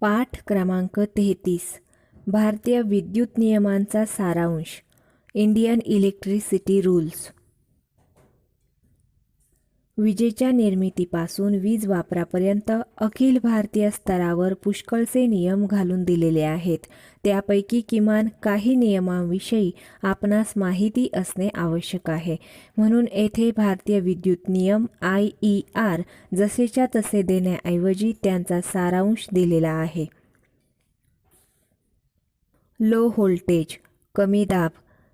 पाठ क्रमांक तेहतीस. भारतीय विद्युत नियमांचा सारांश. Indian electricity rules. विजेच्या निर्मितीपासून वीज वापरापर्यंत अखिल भारतीय स्तरावर पुष्कळसे नियम घालून दिलेले आहेत. त्यापैकी किमान काही नियमांविषयी आपणास माहिती असणे आवश्यक आहे. म्हणून येथे भारतीय विद्युत नियम आय ई आर जसेच्या तसे देण्याऐवजी त्यांचा सारांश दिलेला आहे. लो व्होल्टेज कमी दाब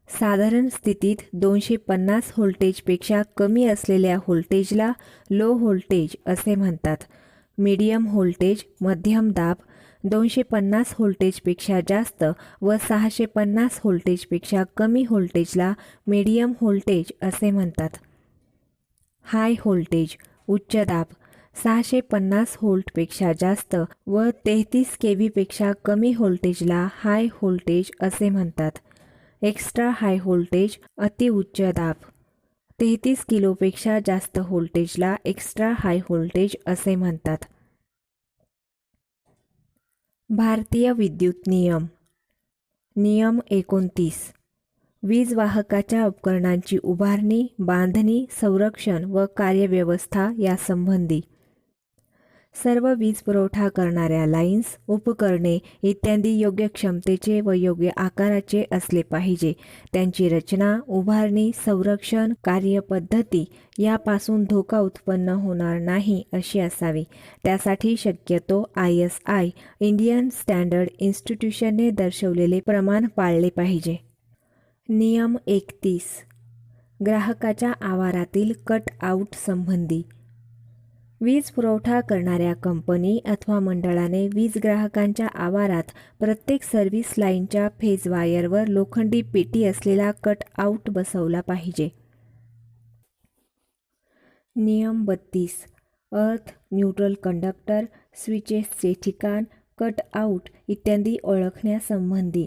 साधारण स्थितीत दोनशे पन्नास व्होल्टेजपेक्षा कमी असलेल्या व्होल्टेजला लो व्होल्टेज असे म्हणतात. मीडियम व्होल्टेज मध्यम दाब दोनशे पन्नास व्होल्टेजपेक्षा जास्त व सहाशे पन्नास व्होल्टेजपेक्षा कमी व्होल्टेजला मीडियम व्होल्टेज असे म्हणतात. हाय व्होल्टेज उच्च दाब सहाशे पन्नास व्होल्टपेक्षा जास्त व तेहतीस के व्हीपेक्षा कमी व्होल्टेजला हाय व्होल्टेज असे म्हणतात. एक्स्ट्रा हाय व्होल्टेज अतिउच्च दाब. तेहतीस किलोपेक्षा जास्त व्होल्टेजला एक्स्ट्रा हाय व्होल्टेज असे म्हणतात. भारतीय विद्युत नियम. नियम एकोणतीस. वीज वाहकाच्या उपकरणांची उभारणी बांधणी संरक्षण व कार्यव्यवस्था यासंबंधी. सर्व वीज पुरवठा करणाऱ्या लाईन्स उपकरणे इत्यादी योग्य क्षमतेचे व योग्य आकाराचे असले पाहिजे. त्यांची रचना उभारणी संरक्षण कार्यपद्धती यापासून धोका उत्पन्न होणार नाही अशी असावी. त्यासाठी शक्यतो I S I Indian standard इन्स्टिट्यूशनने दर्शवलेले प्रमाण पाळले पाहिजे. नियम एकतीस. ग्राहकाच्या आवारातील कट आऊट संबंधी वीज पुरवठा करणाऱ्या कंपनी अथवा मंडळाने वीज ग्राहकांच्या आवारात प्रत्येक सर्व्हिस लाईनच्या फेज वायरवर लोखंडी पेटी असलेला कट आऊट बसवला पाहिजे. नियम बत्तीस. अर्थ न्यूट्रल कंडक्टर स्विचेसचे ठिकाण कट आऊट इत्यादी ओळखण्यासंबंधी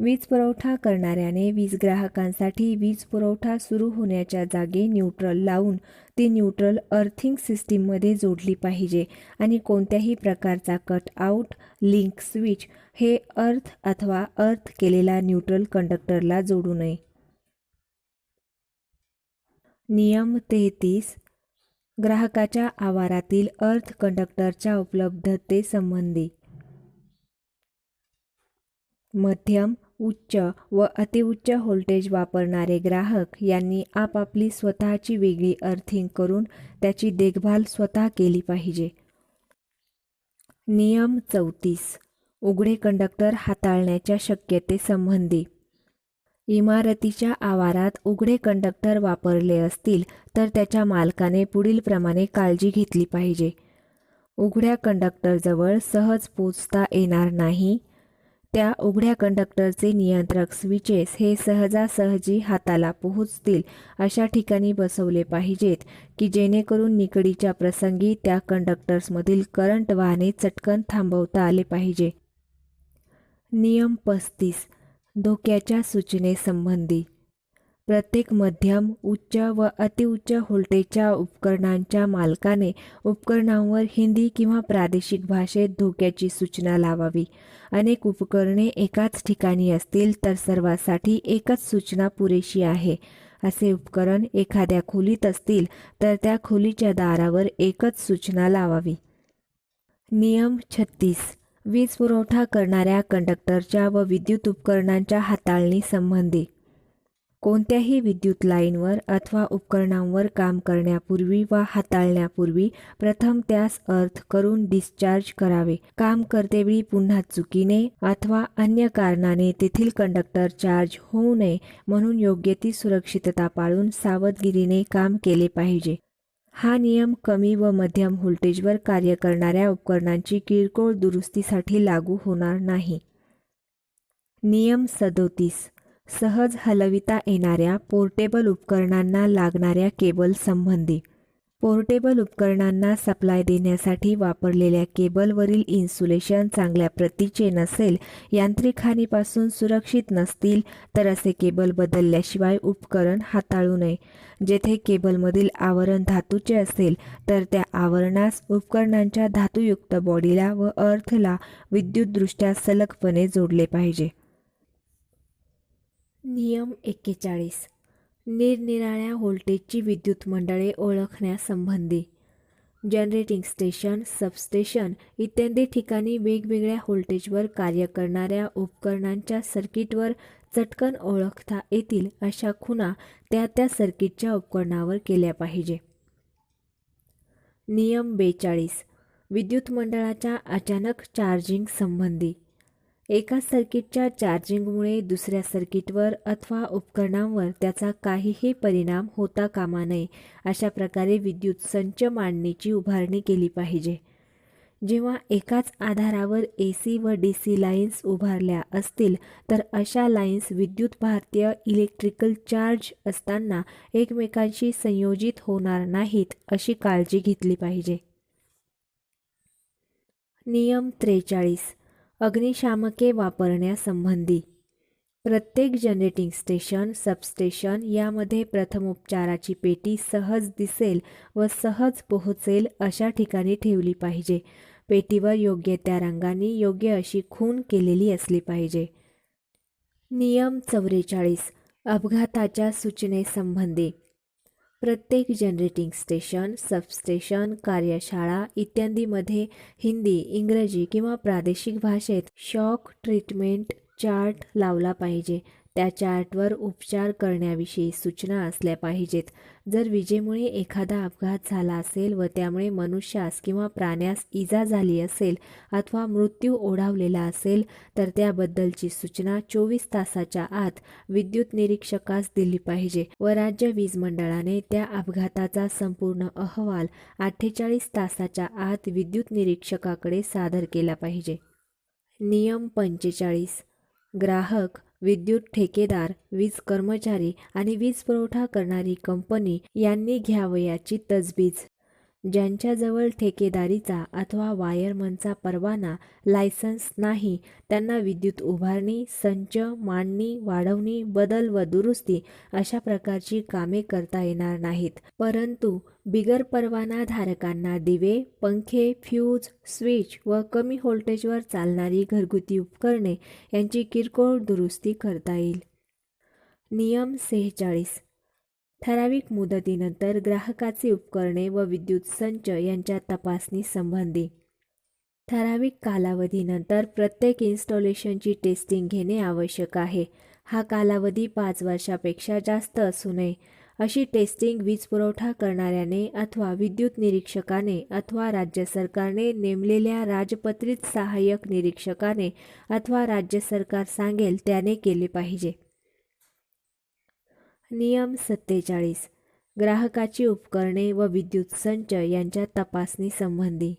वीज पुरवठा करणाऱ्याने वीज ग्राहकांसाठी वीज पुरवठा सुरू होण्याच्या जागी न्यूट्रल लावून ती न्यूट्रल अर्थिंग सिस्टीममध्ये जोडली पाहिजे आणि कोणत्याही प्रकारचा कट आऊट लिंक स्विच हे अर्थ अथवा अर्थ केलेला न्यूट्रल कंडक्टरला जोडू नये. नियम तेहतीस. ग्राहकाच्या आवारातील अर्थ कंडक्टरच्या उपलब्धतेसंबंधी. मध्यम उच्च व अतिउच्च व्होल्टेज वापरणारे ग्राहक यांनी आपापली स्वतःची वेगळी अर्थिंग करून त्याची देखभाल स्वतः केली पाहिजे. नियम चौतीस. उघडे कंडक्टर हाताळण्याच्या शक्यतेसंबंधी इमारतीच्या आवारात उघडे कंडक्टर वापरले असतील तर त्याच्या मालकाने पुढीलप्रमाणे काळजी घेतली पाहिजे. उघड्या कंडक्टरजवळ सहज पोचता येणार नाही. त्या उघड्या कंडक्टरचे नियंत्रक स्विचेस हे सहजासहजी हाताला पोहोचतील अशा ठिकाणी बसवले पाहिजेत की जेणेकरून निकडीच्या प्रसंगी त्या कंडक्टर्समधील करंट वाहने चटकन थांबवता आले पाहिजे. नियम पस्तीस. धोक्याच्या सूचनेसंबंधी प्रत्येक मध्यम उच्च व अतिउच्च व्होल्टेजच्या उपकरणांच्या मालकाने उपकरणांवर हिंदी किंवा प्रादेशिक भाषेत धोक्याची सूचना लावावी. अनेक उपकरणे एकाच ठिकाणी असतील तर सर्वांसाठी एकच सूचना पुरेशी आहे. असे उपकरण एखाद्या खोलीत असतील तर त्या खोलीच्या दारावर एकच सूचना लावावी. नियम छत्तीस. वीज पुरवठा करणाऱ्या कंडक्टरच्या व विद्युत उपकरणांच्या हाताळणी संबंधी कोणत्याही विद्युत लाईनवर अथवा उपकरणांवर काम करण्यापूर्वी वा हाताळण्यापूर्वी प्रथम त्यास अर्थ करून डिस्चार्ज करावे. काम करतेवेळी पुन्हा चुकीने अथवा अन्य कारणाने तेथील कंडक्टर चार्ज होऊ नये म्हणून योग्य ती सुरक्षितता पाळून सावधगिरीने काम केले पाहिजे. हा नियम कमी व मध्यम व्होल्टेजवर कार्य करणाऱ्या उपकरणांची किरकोळ दुरुस्तीसाठी लागू होणार नाही. नियम सदोतीस. सहज हलविता येणाऱ्या पोर्टेबल उपकरणांना लागणाऱ्या केबल संबंधी. पोर्टेबल उपकरणांना सप्लाय देण्यासाठी वापरलेल्या केबलवरील इन्सुलेशन चांगल्या प्रतीचे नसेल यांत्रिक हानीपासून सुरक्षित नसतील तर असे केबल बदलल्याशिवाय उपकरण हाताळू नये. जेथे केबलमधील आवरण धातूचे असेल तर त्या आवरणास उपकरणांच्या धातुयुक्त बॉडीला व अर्थला विद्युतदृष्ट्या सलगपणे जोडले पाहिजे. नियम एक्केचाळीस. निरनिराळ्या व्होल्टेजची विद्युत मंडळे ओळखण्यासंबंधी. जनरेटिंग स्टेशन सबस्टेशन इत्यादी ठिकाणी वेगवेगळ्या व्होल्टेजवर कार्य करणाऱ्या उपकरणांच्या सर्किटवर चटकन ओळखता येतील अशा खुणा त्या त्या सर्किटच्या उपकरणावर केल्या पाहिजे. नियम बेचाळीस. विद्युत मंडळाच्या अचानक चार्जिंग संबंधी. एका सर्किटच्या चार्जिंगमुळे दुसऱ्या सर्किटवर अथवा उपकरणांवर त्याचा काहीही परिणाम होता कामा नये अशा प्रकारे विद्युत संच मांडणीची उभारणी केली पाहिजे. जेव्हा एकाच आधारावर ए सी व डी सी लाईन्स उभारल्या असतील तर अशा लाईन्स विद्युत भारतीय इलेक्ट्रिकल चार्ज असताना एकमेकांशी संयोजित होणार नाहीत अशी काळजी घेतली पाहिजे. नियम त्रेचाळीस. अग्निशामके वापरण्यासंबंधी. प्रत्येक जनरेटिंग स्टेशन सबस्टेशन यामध्ये प्रथमोपचाराची पेटी सहज दिसेल व सहज पोहोचेल अशा ठिकाणी ठेवली पाहिजे. पेटीवर योग्य त्या रंगाने योग्य अशी खून केलेली असली पाहिजे. नियम चौवेचाळीस अपघाताच्या सूचनेसंबंधी. प्रत्येक जनरेटिंग स्टेशन सबस्टेशन कार्यशाळा इत्यादीमध्ये हिंदी इंग्रजी किंवा प्रादेशिक भाषेत शॉक ट्रीटमेंट चार्ट लावला पाहिजे. त्या चार्टवर उपचार करण्याविषयी सूचना असल्या पाहिजेत. जर विजेमुळे एखादा अपघात झाला असेल व त्यामुळे मनुष्यास किंवा प्राण्यास इजा झाली असेल अथवा मृत्यू ओढावलेला असेल तर त्याबद्दलची सूचना चोवीस तासाच्या आत विद्युत निरीक्षकास दिली पाहिजे व राज्य वीज मंडळाने त्या अपघाताचा संपूर्ण अहवाल अठ्ठेचाळीस तासाच्या आत विद्युत निरीक्षकाकडे सादर केला पाहिजे. नियम पंचेचाळीस. ग्राहक विद्युत ठेकेदार वीज कर्मचारी आणि वीज पुरवठा करणारी कंपनी यांनी घ्यावयाची तजवीज ज्यांच्याजवळ ठेकेदारीचा अथवा वायरमनचा परवाना लायसन्स नाही त्यांना विद्युत उभारणी संच मांडणी वाढवणी बदल व दुरुस्ती अशा प्रकारची कामे करता येणार नाहीत. परंतु बिगर परवाना धारकांना दिवे पंखे फ्यूज स्विच व कमी व्होल्टेजवर चालणारी घरगुती उपकरणे यांची किरकोळ दुरुस्ती करता येईल. नियम सेहेचाळीस. ठराविक मुदतीनंतर ग्राहकाचे उपकरणे व विद्युत संच यांच्या तपासणी संबंधी. ठराविक कालावधीनंतर प्रत्येक इन्स्टॉलेशनची टेस्टिंग घेणे आवश्यक आहे. हा कालावधी पाच वर्षापेक्षा जास्त असू नये. अशी टेस्टिंग वीज पुरवठा करणाऱ्याने अथवा विद्युत निरीक्षकाने अथवा राज्य सरकारने नेमलेल्या राजपत्रित सहाय्यक निरीक्षकाने अथवा राज्य सरकार सांगेल त्याने केले पाहिजे. नियम सत्तेचाळीस. ग्राहकाची उपकरणे व विद्युत संच यांच्या तपासणी संबंधी.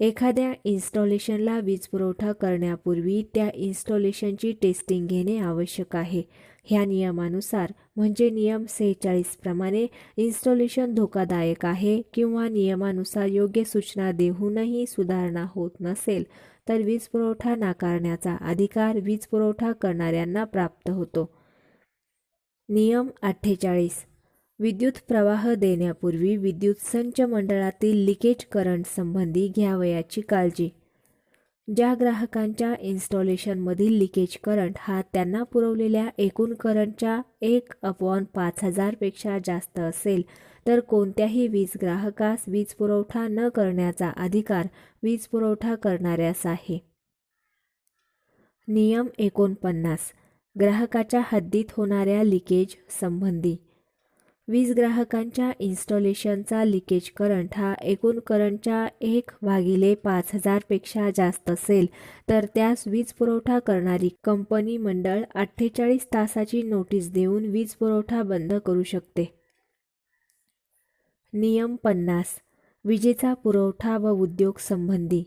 एखाद्या इन्स्टॉलेशनला वीज पुरवठा करण्यापूर्वी त्या इन्स्टॉलेशनची टेस्टिंग घेणे आवश्यक आहे. ह्या नियमानुसार म्हणजे नियम सेहेचाळीसप्रमाणे इन्स्टॉलेशन धोकादायक आहे किंवा नियमानुसार योग्य सूचना देऊनही सुधारणा होत नसेल तर वीज पुरवठा नाकारण्याचा अधिकार वीज पुरवठा करणाऱ्यांना प्राप्त होतो. नियम अठ्ठेचाळीस. विद्युत प्रवाह देण्यापूर्वी विद्युत संच मंडळातील लिकेज करंट संबंधी घ्यावयाची काळजी. ज्या ग्राहकांच्या इन्स्टॉलेशनमधील लिकेज करंट हा त्यांना पुरवलेल्या एकूण करंटच्या एक अपॉन पाच हजारपेक्षा जास्त असेल तर कोणत्याही वीज ग्राहकास वीज पुरवठा न करण्याचा अधिकार वीज पुरवठा करणाऱ्यास आहे. नियम एकोणपन्नास. ग्राहकाच्या हद्दीत होणाऱ्या लिकेज संबंधी. वीज ग्राहकांच्या इन्स्टॉलेशनचा लिकेज करंट हा एकूण करंटच्या एक भागिले पाच हजारपेक्षा जास्त असेल तर त्यास वीज पुरवठा करणारी कंपनी मंडळ अठ्ठेचाळीस तासाची नोटीस देऊन वीज पुरवठा बंद करू शकते. नियम पन्नास. विजेचा पुरवठा व उद्योग संबंधी.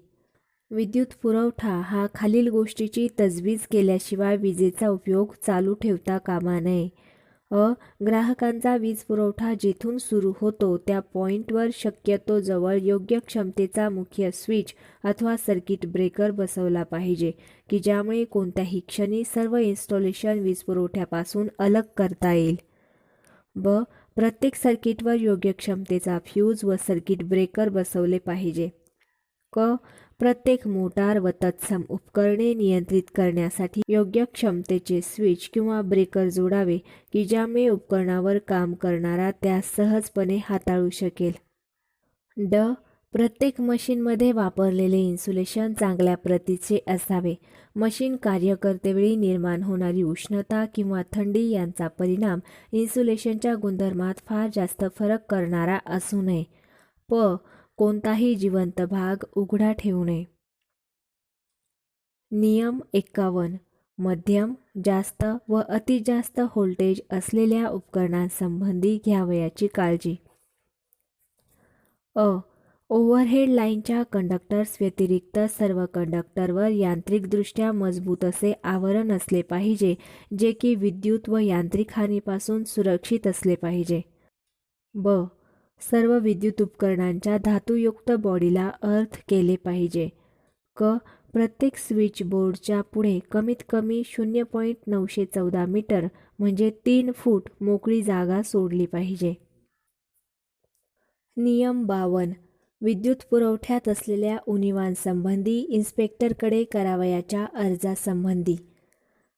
विद्युत पुरवठा हा खालील गोष्टीची तजवीज केल्याशिवाय विजेचा उपयोग चालू ठेवता कामा नये. अ. ग्राहकांचा वीज पुरवठा जिथून सुरू होतो त्या पॉईंटवर शक्यतो जवळ योग्य क्षमतेचा मुख्य स्विच अथवा सर्किट ब्रेकर बसवला पाहिजे की ज्यामुळे कोणत्याही क्षणी सर्व इन्स्टॉलेशन वीज पुरवठ्यापासून अलग करता येईल. ब. प्रत्येक सर्किटवर योग्य क्षमतेचा फ्यूज व सर्किट ब्रेकर बसवले पाहिजे. क. प्रत्येक मोटार व तत्सम उपकरणे नियंत्रित करण्यासाठी योग्य क्षमतेचे स्विच किंवा ब्रेकर जोडावे की ज्यामुळे उपकरणावर काम करणारा त्यास सहजपणे हाताळू शकेल. ड. प्रत्येक मशीनमध्ये वापरलेले इन्सुलेशन चांगल्या प्रतीचे असावे. मशीन कार्य करतेवेळी निर्माण होणारी उष्णता किंवा थंडी यांचा परिणाम इन्सुलेशनच्या गुणधर्मात फार जास्त फरक करणारा असू नये. प. कोणताही जिवंत भाग उघडा ठेवू नये. नियम एक्कावन्न. मध्यम जास्त व अतिजास्त व्होल्टेज असलेल्या उपकरणांसंबंधी घ्यावयाची काळजी. अ. ओव्हरहेड लाईनच्या कंडक्टर्स व्यतिरिक्त सर्व कंडक्टरवर यांत्रिकदृष्ट्या मजबूत असे आवरण असले पाहिजे जे की विद्युत व यांत्रिक हानीपासून सुरक्षित असले पाहिजे. ब. सर्व विद्युत उपकरणांच्या धातुयुक्त बॉडीला अर्थ केले पाहिजे. क. प्रत्येक स्विच बोर्डच्या पुढे कमीत कमी शून्य पॉईंट नऊशे चौदा मीटर म्हणजे तीन फूट मोकळी जागा सोडली पाहिजे. नियम बावन. विद्युत पुरवठ्यात असलेल्या उणिवांसंबंधी इन्स्पेक्टरकडे करावयाच्या अर्जासंबंधी.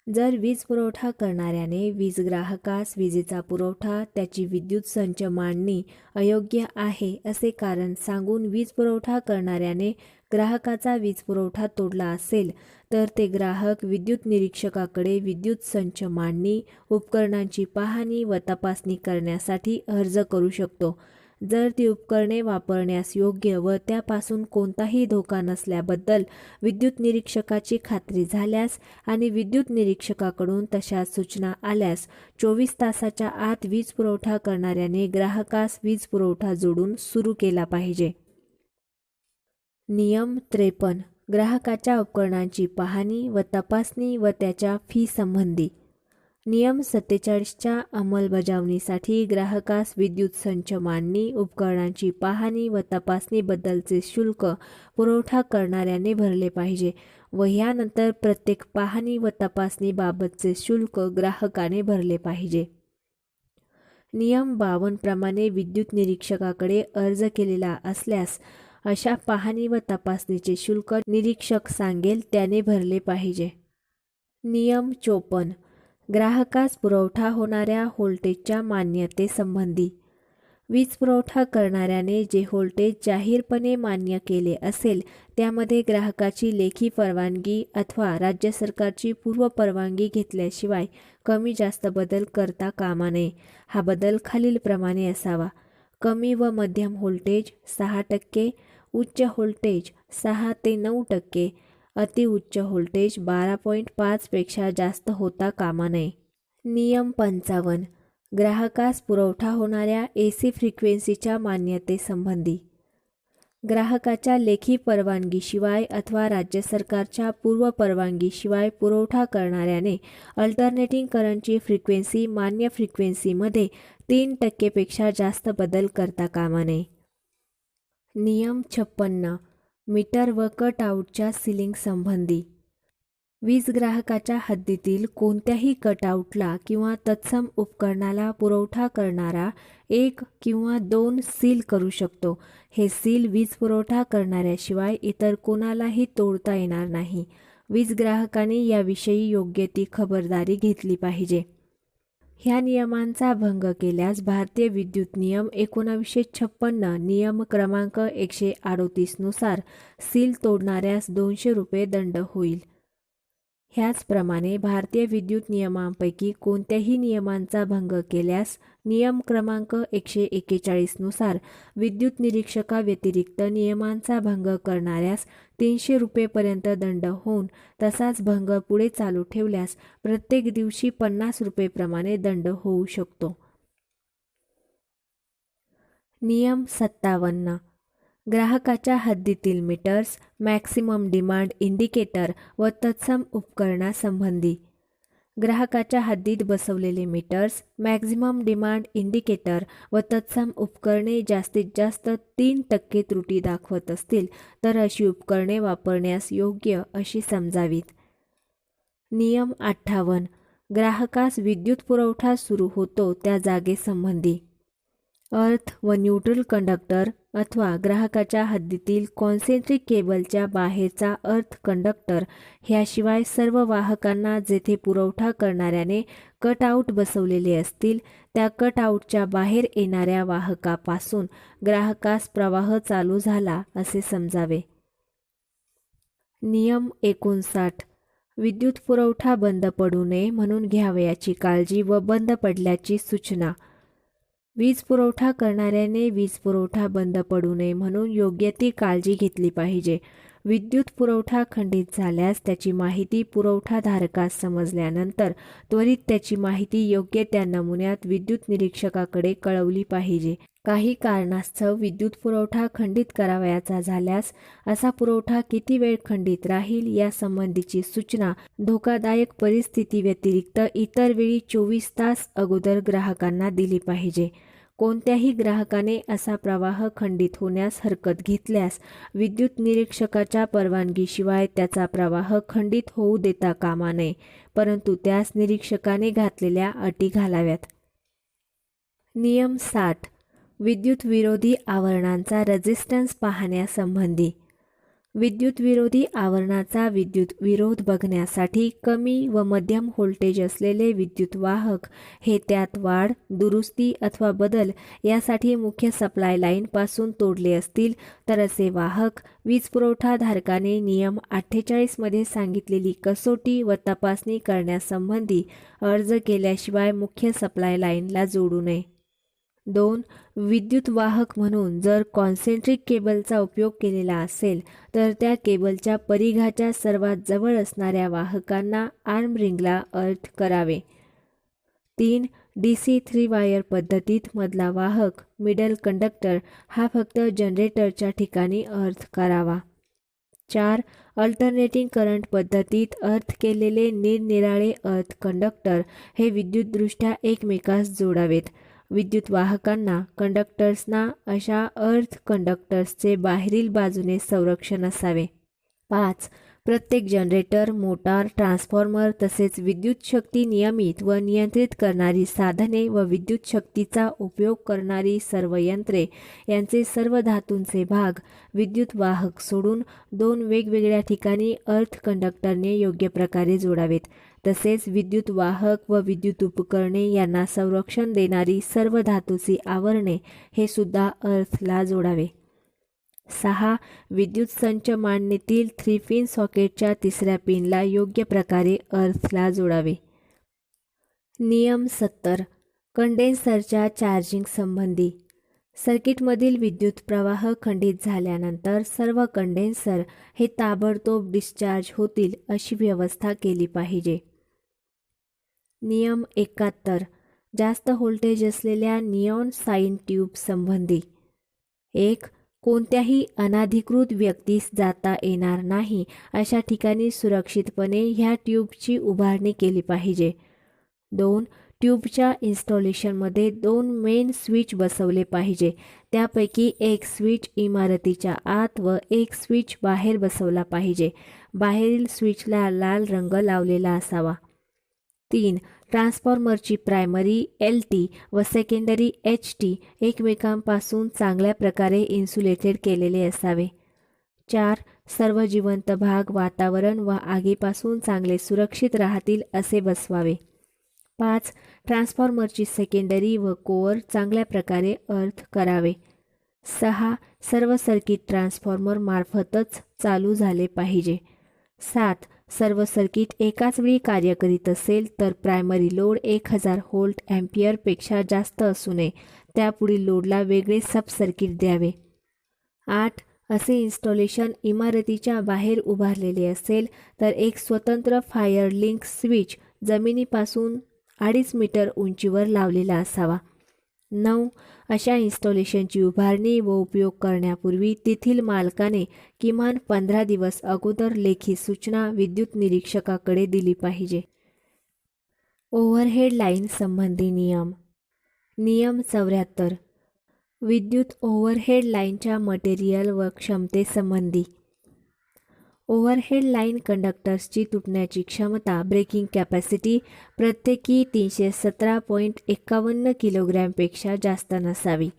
जर वीज पुरवठा करणाऱ्याने वीज ग्राहकास विजेचा पुरवठा त्याची विद्युत संच मांडणी अयोग्य आहे असे कारण सांगून वीज पुरवठा करणाऱ्याने ग्राहकाचा वीज पुरवठा तोडला असेल तर ते ग्राहक विद्युत निरीक्षकाकडे विद्युत संच मांडणी उपकरणांची पाहणी व तपासणी करण्यासाठी अर्ज करू शकतो. जर ती उपकरणे वापरण्यास योग्य व त्यापासून कोणताही धोका नसल्याबद्दल विद्युत निरीक्षकाची खात्री झाल्यास आणि विद्युत निरीक्षकाकडून तशा सूचना आल्यास चोवीस तासाच्या आत वीज पुरवठा करणाऱ्याने ग्राहकास वीज पुरवठा जोडून सुरू केला पाहिजे. नियम त्रेपन्न. ग्राहकाच्या उपकरणांची पाहणी व तपासणी व त्याच्या फी संबंधी. नियम सत्तेचाळीसच्या अंमलबजावणीसाठी ग्राहकास विद्युत संच मांडणी उपकरणांची पाहणी व तपासणीबद्दलचे शुल्क पुरवठा करणाऱ्याने भरले पाहिजे व ह्यानंतर प्रत्येक पाहणी व तपासणीबाबतचे शुल्क ग्राहकाने भरले पाहिजे. नियम बावनप्रमाणे विद्युत निरीक्षकाकडे अर्ज केलेला असल्यास अशा पाहणी व तपासणीचे शुल्क निरीक्षक सांगेल त्याने भरले पाहिजे. नियम चोपन्न ग्राहकास पुरवठा होणाऱ्या व्होल्टेजच्या मान्यतेसंबंधी. वीज पुरवठा करणाऱ्याने जे व्होल्टेज जाहीरपणे मान्य केले असेल त्यामध्ये ग्राहकाची लेखी परवानगी अथवा राज्य सरकारची पूर्व परवानगी घेतल्याशिवाय कमी जास्त बदल करता कामा नये. हा बदल खालीलप्रमाणे असावा. कमी व मध्यम व्होल्टेज सहा टक्के उच्च व्होल्टेज सहा ते नऊ टक्के अतिउच्च व्होल्टेज बारा पॉईंट पाचपेक्षा जास्त होता कामा नये. नियम पंचावन्न. ग्राहकास पुरवठा होणाऱ्या ए सी फ्रिक्वेन्सीच्या मान्यतेसंबंधी. ग्राहकाच्या लेखी परवानगीशिवाय अथवा राज्य सरकारच्या पूर्व परवानगीशिवाय पुरवठा करणाऱ्याने अल्टरनेटिंग करंटची फ्रिक्वेन्सी मान्य फ्रिक्वेन्सीमध्ये तीन टक्केपेक्षा जास्त बदल करता कामा नये. नियम छप्पन्न. मीटर व कट आऊटच्या सिलिंग संबंधी. वीज ग्राहकाच्या हद्दीतील कोणत्याही कटआउटला किंवा तत्सम उपकरणाला पुरवठा करणारा एक किंवा दोन सील करू शकतो. हे सील वीज पुरवठा करणाऱ्याशिवाय इतर कोणालाही तोडता येणार नाही. वीज ग्राहकाने याविषयी योग्य ती खबरदारी घेतली पाहिजे. ह्या नियमांचा भंग केल्यास भारतीय विद्युत नियम एकोणावीसशे छप्पन्न नियम क्रमांक एकशे अडोतीसनुसार सील तोडणाऱ्यास दोनशे रुपये दंड होईल. ह्याचप्रमाणे भारतीय विद्युत नियमांपैकी कोणत्याही नियमांचा भंग केल्यास नियम क्रमांक एकशे एक्केचाळीसनुसार विद्युत निरीक्षकाव्यतिरिक्त नियमांचा भंग करणाऱ्यास तीनशे रुपयेपर्यंत दंड होऊन तसाच भंग पुढे चालू ठेवल्यास प्रत्येक दिवशी पन्नास रुपयेप्रमाणे दंड होऊ शकतो. नियम सत्तावन्न. ग्राहकाच्या हद्दीतील मीटर्स मॅक्सिमम डिमांड इंडिकेटर व तत्सम उपकरणासंबंधी. ग्राहकाच्या हद्दीत बसवलेले मीटर्स मॅक्झिमम डिमांड इंडिकेटर व तत्सम उपकरणे जास्तीत जास्त तीन टक्के त्रुटी दाखवत असतील तर अशी उपकरणे वापरण्यास योग्य अशी समजावीत. नियम अठ्ठावन्न. ग्राहकास विद्युत पुरवठा सुरू होतो त्या जागेसंबंधी. अर्थ व न्यूट्रल कंडक्टर अथवा ग्राहकाच्या हद्दीतील कॉन्सेंट्रिक केबलच्या बाहेरचा अर्थ कंडक्टर ह्याशिवाय सर्व वाहकांना जेथे पुरवठा करणाऱ्याने कटआउट बसवलेले असतील त्या कटआउटच्या बाहेर येणाऱ्या वाहकापासून ग्राहकास प्रवाह चालू झाला असे समजावे. नियम एकोणसाठ. विद्युत पुरवठा बंद पडू नये म्हणून घ्यावयाची काळजी व बंद पडल्याची सूचना. वीज पुरवठा करणाऱ्याने वीज पुरवठा बंद पडू नये म्हणून योग्य ती काळजी घेतली पाहिजे. विद्युत पुरवठा खंडित झाल्यास त्याची माहिती पुरवठाधारकास समजल्यानंतर त्वरित त्याची माहिती योग्य त्या नमुन्यात विद्युत निरीक्षकाकडे कळवली पाहिजे. काही कारणास्तव विद्युत पुरवठा खंडित करावयाचा झाल्यास असा पुरवठा किती वेळ खंडित राहील यासंबंधीची सूचना धोकादायक परिस्थिती व्यतिरिक्त इतर वेळी चोवीस तास अगोदर ग्राहकांना दिली पाहिजे. कोणत्याही ग्राहकाने असा प्रवाह खंडित होण्यास हरकत घेतल्यास विद्युत निरीक्षकाच्या परवानगीशिवाय त्याचा प्रवाह खंडित होऊ देता कामा नये परंतु त्यास निरीक्षकाने घातलेल्या अटी घालाव्यात. नियम साठ. विद्युत विरोधी आवरणांचा रेझिस्टन्स पाहण्यासंबंधी. विद्युत विरोधी आवरणाचा विद्युत विरोध बघण्यासाठी कमी व मध्यम व्होल्टेज असलेले विद्युत वाहक हे त्यात वाढ दुरुस्ती अथवा बदल यासाठी मुख्य सप्लाय लाईनपासून तोडले असतील तर असे वाहक वीज पुरवठाधारकाने नियम अठ्ठेचाळीसमध्ये सांगितलेली कसोटी व तपासणी करण्यासंबंधी अर्ज केल्याशिवाय मुख्य सप्लाय लाईनला जोडू नये. दोन विद्युत वाहक म्हणून जर कॉन्सेंट्रिक केबलचा उपयोग केलेला असेल तर त्या केबलच्या परिघाच्या सर्वात जवळ असणाऱ्या वाहकांना आर्म रिंगला अर्थ करावे. तीन डी सी थ्री वायर पद्धतीत मधला वाहक मिडल कंडक्टर हा फक्त जनरेटरच्या ठिकाणी अर्थ करावा. चार अल्टरनेटिंग करंट पद्धतीत अर्थ केलेले निरनिराळे अर्थ कंडक्टर हे विद्युतदृष्ट्या एकमेकास जोडावेत. विद्युत वाहकांना कंडक्टर्सना अशा अर्थ कंडक्टर्सचे बाहेरील बाजूने संरक्षण असावे. पाच प्रत्येक जनरेटर मोटार ट्रान्सफॉर्मर तसेच विद्युत शक्ती नियमित व नियंत्रित करणारी साधने व विद्युत शक्तीचा उपयोग करणारी सर्व यंत्रे यांचे सर्व धातूंचे भाग विद्युत वाहक सोडून दोन वेगवेगळ्या ठिकाणी अर्थ कंडक्टरने योग्य प्रकारे जोडावेत. तसेच विद्युत वाहक व विद्युत उपकरणे यांना संरक्षण देणारी सर्व धातूची आवरणे हे सुद्धा अर्थला जोडावे. सहा. विद्युत संच मांडणीतील थ्री पिन सॉकेटच्या तिसऱ्या पिनला योग्य प्रकारे अर्थला जोडावे. नियम सत्तर. कंडेन्सरच्या चार्जिंग संबंधी. सर्किटमधील विद्युत प्रवाह खंडित झाल्यानंतर सर्व कंडेन्सर हे ताबडतोब डिस्चार्ज होतील अशी व्यवस्था केली पाहिजे. नियम एकाहत्तर. जास्त व्होल्टेज असलेल्या नियॉन साईन ट्यूब संबंधी. एक कोणत्याही अनाधिकृत व्यक्तीस जाता येणार नाही अशा ठिकाणी सुरक्षितपणे ह्या ट्यूबची उभारणी केली पाहिजे. दोन ट्यूबच्या इन्स्टॉलेशनमध्ये दोन मेन स्विच बसवले पाहिजे. त्यापैकी एक स्विच इमारतीच्या आत व एक स्विच बाहेर बसवला पाहिजे. बाहेरील स्विचला लाल रंग लावलेला असावा. तीन ट्रान्सफॉर्मरची प्रायमरी एल टी व सेकंडरी एच टी एकमेकांपासून चांगल्या प्रकारे इन्सुलेटेड केलेले असावे. चार सर्व जिवंत भाग वातावरण व आगीपासून चांगले सुरक्षित राहतील असे बसवावे. पाच ट्रान्सफॉर्मरची सेकंडरी व कोअर चांगल्या प्रकारे अर्थ करावे. सहा सर्व सर्किट ट्रान्सफॉर्मर मार्फतच चालू झाले पाहिजे. सात सर्व सर्किट एकाच वेळी कार्य करीत असेल तर प्रायमरी लोड एक हजार होल्ट ॲम्पियरपेक्षा जास्त असू नये. त्यापुढील लोडला वेगळे सब सर्किट द्यावे. आठ. असे इन्स्टॉलेशन इमारतीच्या बाहेर उभारलेले असेल तर एक स्वतंत्र फायर लिंक स्विच जमिनीपासून अडीच मीटर उंचीवर लावलेला असावा. नऊ. अशा इन्स्टॉलेशनची उभारणी व उपयोग करण्यापूर्वी तेथील मालकाने किमान पंधरा दिवस अगोदर लेखी सूचना विद्युत निरीक्षकाकडे दिली पाहिजे. ओव्हरहेड लाईन संबंधी नियम. नियम चौऱ्याहत्तर. विद्युत ओव्हरहेड लाईनच्या मटेरियल व क्षमतेसंबंधी. ओव्हरहेड लाईन कंडक्टर्सची तुटण्याची क्षमता ब्रेकिंग कॅपॅसिटी प्रत्येकी तीनशे सतरा पॉईंट एकावन्न किलोग्रॅमपेक्षा जास्त नसावी.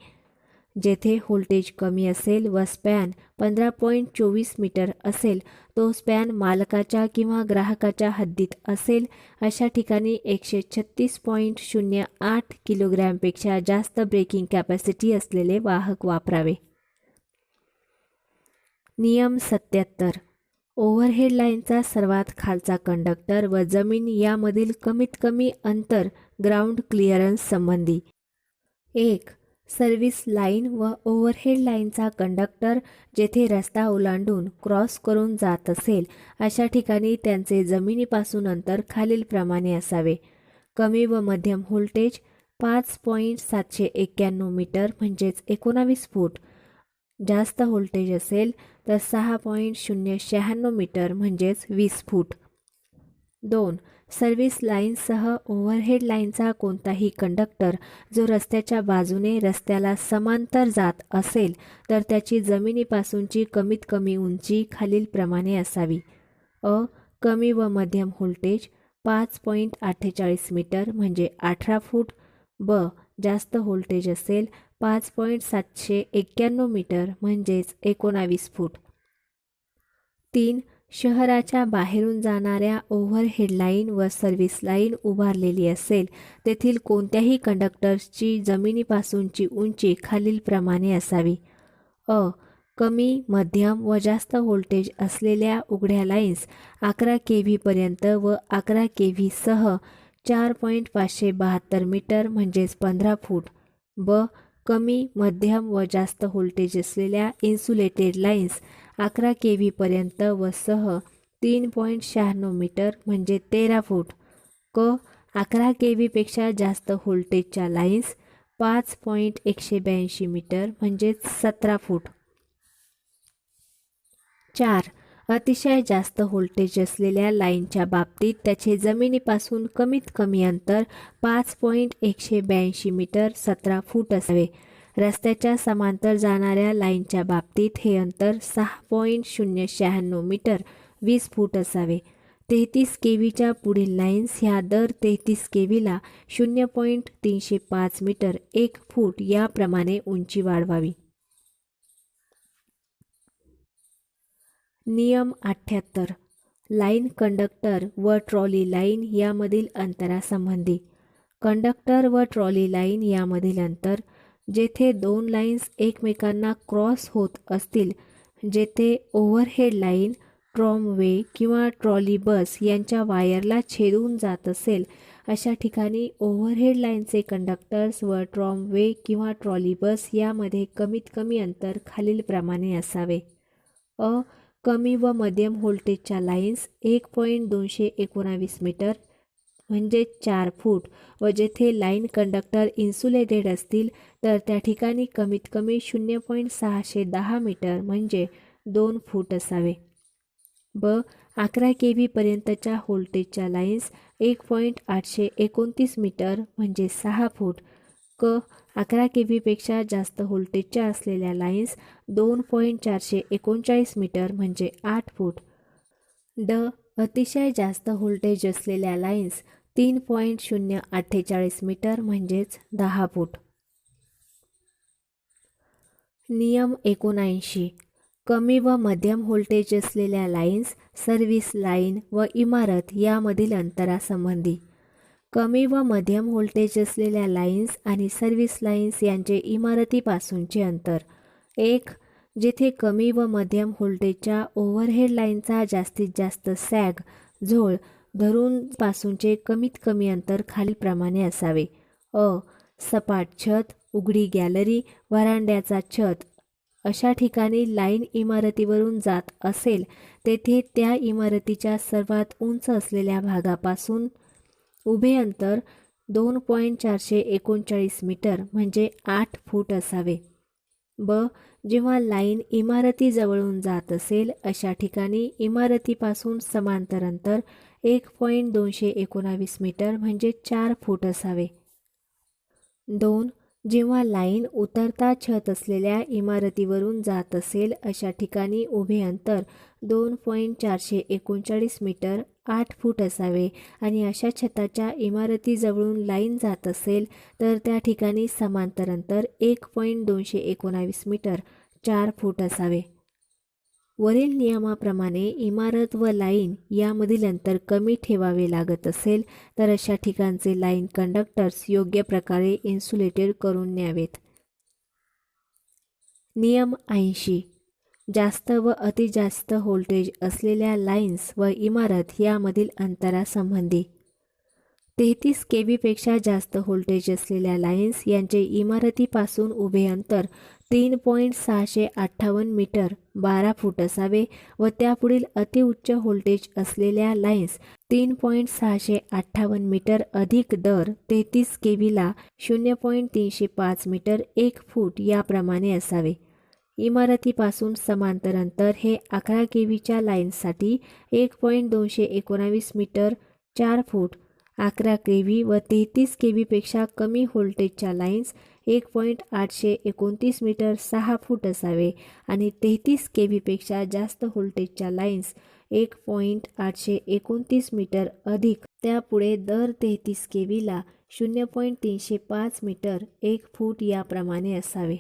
जेथे व्होल्टेज कमी असेल व स्पॅन पंधरा पॉईंट चोवीस मीटर असेल तो स्पॅन मालकाच्या किंवा ग्राहकाच्या हद्दीत असेल अशा ठिकाणी एकशे छत्तीस पॉईंट शून्य आठ किलोग्रॅमपेक्षा जास्त ब्रेकिंग कॅपॅसिटी असलेले वाहक वापरावे. नियम सत्याहत्तर ओव्हरहेड लाईनचा सर्वात खालचा कंडक्टर व जमीन यामधील कमीत कमी अंतर ग्राउंड क्लिअरन्स संबंधी. एक सर्व्हिस लाईन व ओव्हरहेड लाईनचा कंडक्टर जेथे रस्ता ओलांडून क्रॉस करून जात असेल अशा ठिकाणी त्यांचे जमिनीपासून अंतर खालीलप्रमाणे असावे. कमी व मध्यम व्होल्टेज पाच पॉईंट सातशे एक्क्याण्णव मीटर म्हणजेच एकोणावीस फूट. जास्त व्होल्टेज असेल तर सहा पॉईंट शून्य शहाण्णव मीटर म्हणजेच वीस फूट. दोन सर्व्हिस लाईनसह ओव्हरहेड लाईनचा कोणताही कंडक्टर जो रस्त्याच्या बाजूने रस्त्याला समांतर जात असेल तर त्याची जमिनीपासूनची कमीत कमी उंची खालीलप्रमाणे असावी. अ कमी व मध्यम व्होल्टेज पाच पॉईंट अठ्ठेचाळीस मीटर म्हणजे अठरा फूट. ब जास्त व्होल्टेज असेल पाच पॉईंट सातशे एक्क्याण्णव मीटर म्हणजेच एकोणावीस फूट. तीन शहराच्या बाहेरून जाणाऱ्या ओव्हरहेड लाईन व सर्व्हिस लाईन उभारलेली असेल तेथील कोणत्याही कंडक्टर्सची जमिनीपासूनची उंची खालीलप्रमाणे असावी. अ कमी मध्यम व जास्त व्होल्टेज असलेल्या उघड्या लाईन्स अकरा के व्हीपर्यंत व अकरा के व्हीसह चार पॉईंट पाचशे बहात्तर मीटर म्हणजेच पंधरा फूट. ब कमी मध्यम व जास्त व्होल्टेज असलेल्या इन्सुलेटेड लाईन्स अकरा के व्हीपर्यंत व सह तीन पॉईंट शहाण्णव मीटर म्हणजे तेरा फूट. क अकरा के व्हीपेक्षा जास्त व्होल्टेजच्या लाईन्स पाच पॉईंट एकशे ब्याऐंशी मीटर म्हणजेच सतरा फूट. चार अतिशय जास्त व्होल्टेज असलेल्या लाईनच्या बाबतीत त्याचे जमिनीपासून कमीत कमी अंतर पाच पॉईंट एकशे ब्याऐंशी मीटर सतरा फूट असावे. रस्त्याच्या समांतर जाणाऱ्या लाईनच्या बाबतीत हे अंतर सहा पॉईंट शून्य शहाण्णव मीटर वीस फूट असावे. तेहतीस के व्हीच्या पुढील लाईन्स ह्या दर तेहतीस के व्हीला शून्य पॉईंट तीनशे पाच मीटर एक फूट याप्रमाणे उंची वाढवावी. नियम अठ्ठ्याहत्तर. लाईन कंडक्टर व ट्रॉली लाईन यामधील अंतरासंबंधी. कंडक्टर व ट्रॉली लाईन यामधील अंतर जेथे दोन लाईन्स एकमेकांना क्रॉस होत असतील जेथे ओव्हरहेड लाईन ट्रॉमवे किंवा ट्रॉली बस यांच्या वायरला छेदून जात असेल अशा ठिकाणी ओव्हरहेड लाईनचे कंडक्टर्स व ट्रॉमवे किंवा ट्रॉली बस यामध्ये कमीत कमी अंतर खालीलप्रमाणे असावे. अ कमी व मध्यम व्होल्टेजच्या लाईन्स एक पॉईंट दोनशे एकोणावीस मीटर म्हणजे चार फूट. व जेथे लाईन कंडक्टर इन्सुलेटेड असतील तर त्या ठिकाणी कमीत कमी शून्य पॉईंट सहाशे दहा मीटर म्हणजे दोन फूट असावे. ब अकरा के व्हीपर्यंतच्या व्होल्टेजच्या लाईन्स एक पॉईंट आठशे एकोणतीस मीटर म्हणजे सहा फूट. क अकरा के व्हीपेक्षा जास्त व्होल्टेजच्या असलेल्या लाईन्स दोन पॉईंट चारशे एकोणचाळीस मीटर म्हणजे आठ फूट. ड अतिशय जास्त व्होल्टेज असलेल्या लाईन्स तीन पॉईंट शून्य अठ्ठेचाळीस मीटर म्हणजेच दहा फूट. नियम एकोणऐंशी. कमी व मध्यम व्होल्टेज असलेल्या लाईन्स सर्व्हिस लाईन व इमारत यामधील अंतरासंबंधी कमी व मध्यम व्होल्टेज असलेल्या लाईन्स आणि सर्व्हिस लाईन्स यांचे इमारतीपासूनचे अंतर. एक जेथे कमी व मध्यम व्होल्टेजच्या ओव्हरहेड लाईनचा जास्तीत जास्त सॅग झोळ धरून पासूनचे कमीत कमी अंतर खालीलप्रमाणे असावे. अ सपाट छत उघडी गॅलरी वरांड्याचा छत अशा ठिकाणी लाईन इमारतीवरून जात असेल तेथे त्या इमारतीच्या सर्वात उंच असलेल्या भागापासून उभे अंतर दोन पॉईंट चारशे एकोणचाळीस मीटर म्हणजे आठ फूट असावे. ब जेव्हा लाईन इमारतीजवळून जात असेल अशा ठिकाणी इमारतीपासून समांतर अंतर एक पॉईंट दोनशे एकोणावीस मीटर म्हणजे चार फूट असावे. दोन जेव्हा लाईन उतरता छत असलेल्या इमारतीवरून जात असेल अशा ठिकाणी उभे अंतर दोन पॉईंट चारशे एकोणचाळीस मीटर आठ फूट असावे आणि अशा छताच्या इमारतीजवळून लाईन जात असेल तर त्या ठिकाणी समांतर अंतर एक पॉईंट दोनशे एकोणावीस मीटर चार फूट असावे. वरील नियमाप्रमाणे इमारत व लाईन यामधील अंतर कमी ठेवावे लागत असेल तर अशा ठिकाणचे लाईन कंडक्टर्स योग्य प्रकारे इन्सुलेटेड करून न्यावेत. नियम ऐंशी. जास्त व अतिजास्त व्होल्टेज असलेल्या लाईन्स व इमारत यामधील अंतरासंबंधी. तेहतीस के बीपेक्षा जास्त व्होल्टेज असलेल्या लाईन्स यांचे इमारतीपासून उभे अंतर तीन पॉईंट सहाशे अठ्ठावन्न मीटर बारा फूट असावे व त्यापुढील अतिउच्च व्होल्टेज असलेल्या लाईन्स तीन पॉईंट सहाशे अठ्ठावन्न मीटर अधिक दर तेहतीस के बीला शून्य पॉईंट तीनशे पाच मीटर एक फूट याप्रमाणे असावे. इमारतीपासून समांतर अंतर हे अकरा केवीच्या लाईन्ससाठी एक पॉईंट दोनशे एकोणावीस मीटर चार फूट अकरा के व्ही व तेहतीस के व्हीपेक्षा कमी व्होल्टेजच्या लाईन्स एक पॉईंट आठशे एकोणतीस मीटर सहा फूट असावे आणि तेहतीस के व्हीपेक्षा जास्त व्होल्टेजच्या लाईन्स एक पॉईंट आठशे एकोणतीस मीटर अधिक. त्यापुढे दर तेहतीस के व्हीला शून्य पॉईंट तीनशे पाच मीटर एक फूट याप्रमाणे असावे.